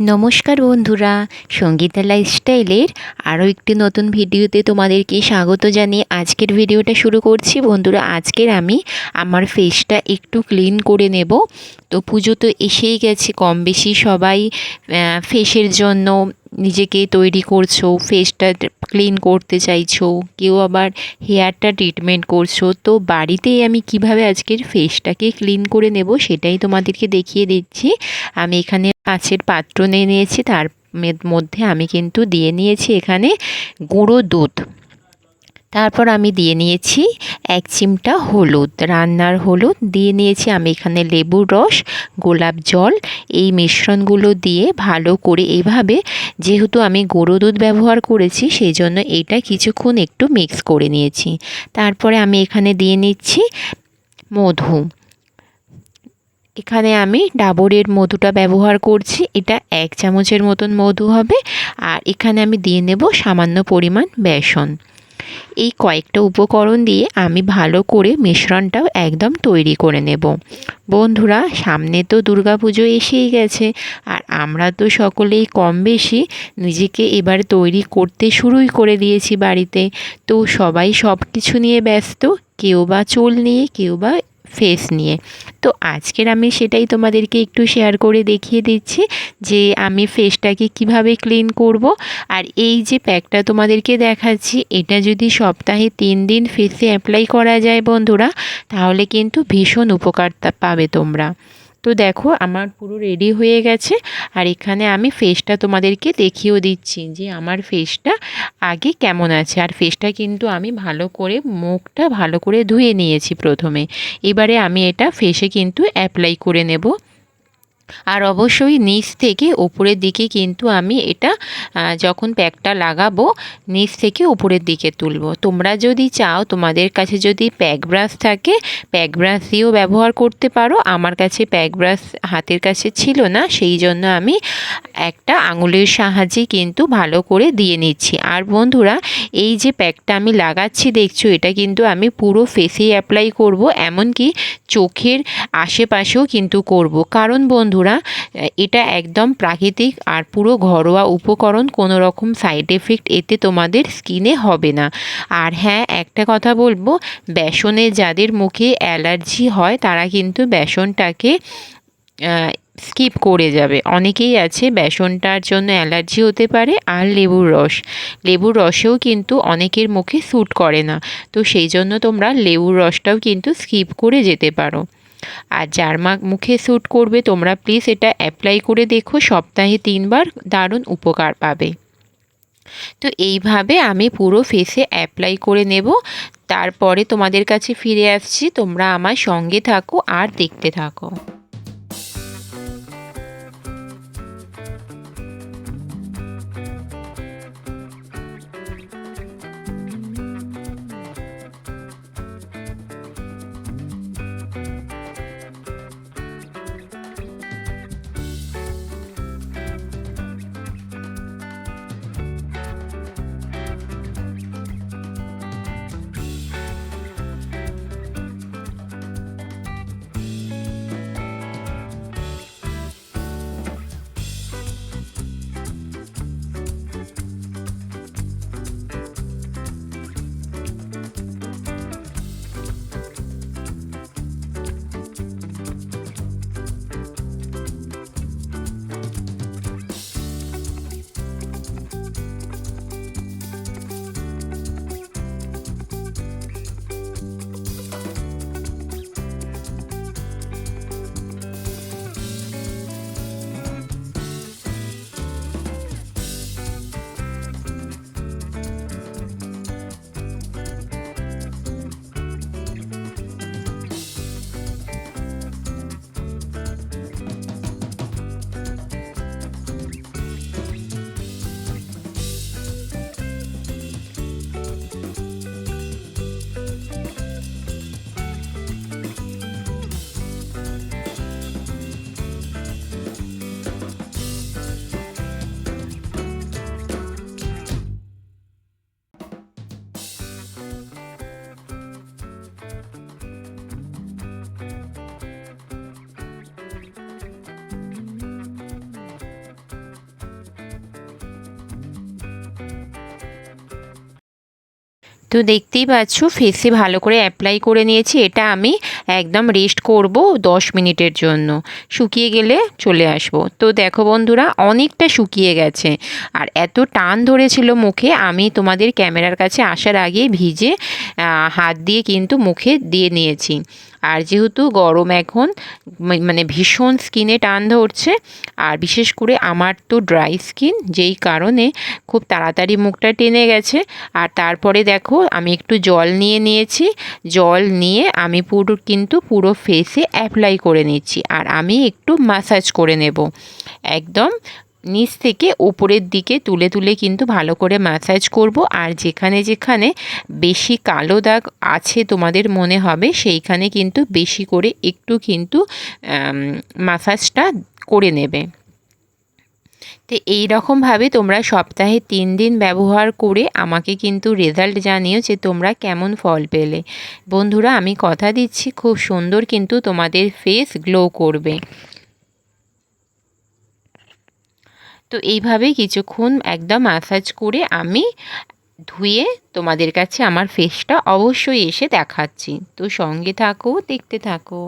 নমস্কার বন্ধুরা, সঙ্গীতা লাইফস্টাইলের আরও একটি নতুন ভিডিওতে তোমাদেরকে স্বাগত জানিয়ে আজকের ভিডিওটা শুরু করছি। বন্ধুরা, আজকের আমি আমার ফেসটা একটু ক্লিন করে নেব। তো পুজো তো এসেই গেছে কম বেশি সবাই ফেসের জন্য নিজেকে তৈরি করছ ফেসটা ক্লিন করতে চাইছো, কেউ আবার হেয়ারটা ট্রিটমেন্ট করছ। তো বাড়িতেই আমি কীভাবে আজকের ফেসটাকে ক্লিন করে নেব সেটাই তোমাদেরকে দেখিয়ে দিচ্ছি। আমি এখানে কাছের পাত্র নিয়ে নিয়েছি, তার মধ্যে আমি কিন্তু দিয়ে নিয়েছি এখানে গুঁড়ো দুধ। তারপর আমি দিয়ে নিয়েছি এক চিমটা হলুদ, রান্নার হলুদ। দিয়ে নিয়েছি আমি এখানে লেবুর রস, গোলাপ জল। এই মিশ্রণগুলো দিয়ে ভালো করে এইভাবে যেহেতু আমি গরু দুধ ব্যবহার করেছি সেই জন্য এটা কিছুক্ষণ একটু মিক্স করে নিয়েছি। তারপরে আমি এখানে দিয়ে নিচ্ছি মধু। এখানে আমি ডাবরের মধুটা ব্যবহার করছি। এটা এক চামচের মতন মধু হবে। আর এখানে আমি দিয়ে নেব সামান্য পরিমাণ বেসন। এই কয়েকটা উপকরণ দিয়ে আমি ভালো করে মিশ্রণটাও একদম তৈরি করে নেব। বন্ধুরা, সামনে তো পুজো এসেই গেছে। আর আমরা তো সকলেই কম বেশি নিজেকে এবার তৈরি করতে শুরুই করে দিয়েছি বাড়িতে। তো সবাই সব কিছু নিয়ে ব্যস্ত। কেউ বা চুল নিয়ে, কেউ বা ফেস নিয়ে। তো আজকের আমি সেটাই তোমাদেরকে একটু শেয়ার করে দেখিয়ে দিচ্ছি যে আমি ফেসটাকে কীভাবে ক্লিন করব। আর এই যে প্যাকটা তোমাদেরকে দেখাচ্ছি, এটা যদি সপ্তাহে তিন দিন ফেসে অ্যাপ্লাই করা যায় বন্ধুরা, তাহলে কিন্তু ভীষণ উপকার পাবে তোমরা। তো দেখো, আমার পুরো রেডি হয়ে গেছে। আর এখানে আমি ফেসটা তোমাদেরকে দেখিয়েও দিচ্ছি যে আমার ফেসটা আগে কেমন আছে। আর ফেসটা কিন্তু আমি ভালো করে, মুখটা ভালো করে ধুয়ে নিয়েছি প্রথমে। এবারে আমি এটা ফেসে কিন্তু অ্যাপ্লাই করে নেব। আর অবশ্যই নিচ থেকে ওপরের দিকে কিন্তু আমি এটা যখন প্যাকটা লাগাবো, নিচ থেকে ওপরের দিকে তুলব। তোমরা যদি চাও, তোমাদের কাছে যদি প্যাক ব্রাশ থাকে, প্যাক ব্রাশ দিয়েও ব্যবহার করতে পারো। আমার কাছে প্যাক ব্রাশ হাতের কাছে ছিল না, সেই জন্য আমি একটা আঙুলের সাহায্যে কিন্তু ভালো করে দিয়ে নিচ্ছি। আর বন্ধুরা, এই যে প্যাকটা আমি লাগাচ্ছি, দেখছ, এটা কিন্তু আমি পুরো ফেসেই অ্যাপ্লাই করব, এমনকি চোখের আশেপাশেও কিন্তু করব। কারণ বন্ধু বন্ধুরা এটা একদম প্রাকৃতিক আর পুরো ঘরোয়া উপকরণ কোনো রকম সাইড এফেক্ট এতে তোমাদের স্কিনে হবে না। আর হ্যাঁ একটা কথা বলব, বেসনে যাদের মুখে অ্যালার্জি হয়, তারা কিন্তু বেসনটাকে স্কিপ করে যাবে। অনেকেই আছে বেসনটার জন্য অ্যালার্জি হতে পারে আর লেবুর রস। লেবুর রসেও কিন্তু অনেকের মুখে স্যুট করে না। তো সেই জন্য তোমরা লেবুর রসটাও কিন্তু স্কিপ করে যেতে পারো। আর যার মা মুখে স্যুট করবে, তোমরা প্লিজ এটা অ্যাপ্লাই করে দেখো, সপ্তাহে তিনবার দারুণ উপকার পাবে। তো এইভাবে আমি পুরো ফেসে অ্যাপ্লাই করে নেব। তারপরে তোমাদের কাছে ফিরে আসছি, তোমরা আমার সঙ্গে থাকো আর দেখতে থাকো। তো দেখতেই পাচ্ছ ফেসে ভালো করে অ্যাপ্লাই করে নিয়েছি। এটা আমি একদম রেস্ট করব দশ মিনিটের জন্য। শুকিয়ে গেলে চলে আসব। তো দেখো বন্ধুরা, অনেকটা শুকিয়ে গেছে। আর এত টান ধরেছিল মুখে, আমি তোমাদের ক্যামেরার কাছে আসার আগে ভিজে হাত দিয়ে কিন্তু মুখে দিয়ে নিয়েছি। আর যেহেতু গরম এখন মানে ভীষণ স্কিনে টান ধরছে, আর বিশেষ করে আমার তো ড্রাই স্কিন, যেই কারণে খুব তাড়াতাড়ি মুখটা টেনে গেছে। আর তারপরে দেখো, আমি একটু জল নিয়ে নিয়েছি, জল নিয়ে আমি পুরো, কিন্তু পুরো ফেসে অ্যাপ্লাই করে নিচ্ছি, আর আমি একটু মাসাজ করে নেব। একদম নিচ থেকে ওপরের দিকে তুলে তুলে কিন্তু ভালো করে ম্যাসাজ করব। আর যেখানে যেখানে বেশি কালো দাগ আছে তোমাদের মনে হবে, সেইখানে কিন্তু বেশি করে একটু কিন্তু ম্যাসাজটা করে নেবে। তো এই রকমভাবে তোমরা সপ্তাহে তিন দিন ব্যবহার করে আমাকে কিন্তু রেজাল্ট জানিও যে তোমরা কেমন ফল পেলে। বন্ধুরা, আমি কথা দিচ্ছি, খুব সুন্দর কিন্তু তোমাদের ফেস গ্লো করবে। তো এইভাবে কিছুক্ষণ একদম ম্যাসাজ করে আমি ধুয়ে তোমাদের কাছে আমার ফেসটা অবশ্যই এসে দেখাচ্ছি। তো সঙ্গে থাকো, দেখতে থাকো।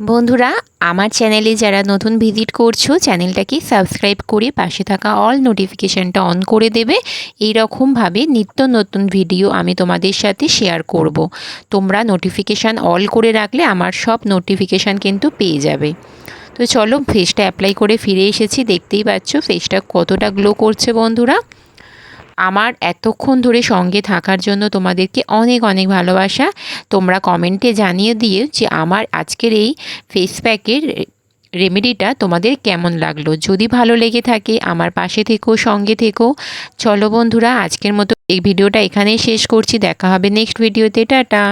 বন্ধুরা, আমার চ্যানেলে যারা নতুন ভিজিট করছ চ্যানেলটাকে সাবস্ক্রাইব করে পাশে থাকা অল নোটিফিকেশানটা অন করে দেবে। এই রকমভাবে নিত্য নতুন ভিডিও আমি তোমাদের সাথে শেয়ার করব। তোমরা নোটিফিকেশান অল করে রাখলে আমার সব নোটিফিকেশান কিন্তু পেয়ে যাবে। তো চলো ফেসটা অ্যাপ্লাই করে ফিরে এসেছি, দেখতেই পাচ্ছ ফেসটা কতটা গ্লো করছে বন্ধুরা। আমার এতক্ষণ ধরে সঙ্গে থাকার জন্য তোমাদেরকে অনেক অনেক ভালোবাসা। তোমরা কমেন্টে জানিয়ে দিয়ে যে আমার আজকের এই ফেস প্যাকের রেমেডিটা তোমাদের কেমন লাগল। যদি ভালো লেগে থাকে, আমার পাশে থেকো, সঙ্গে থেকো। চলো বন্ধুরা, আজকের মতো এই ভিডিওটা এখানেই শেষ করছি। দেখা হবে নেক্সট ভিডিওতে টাটা!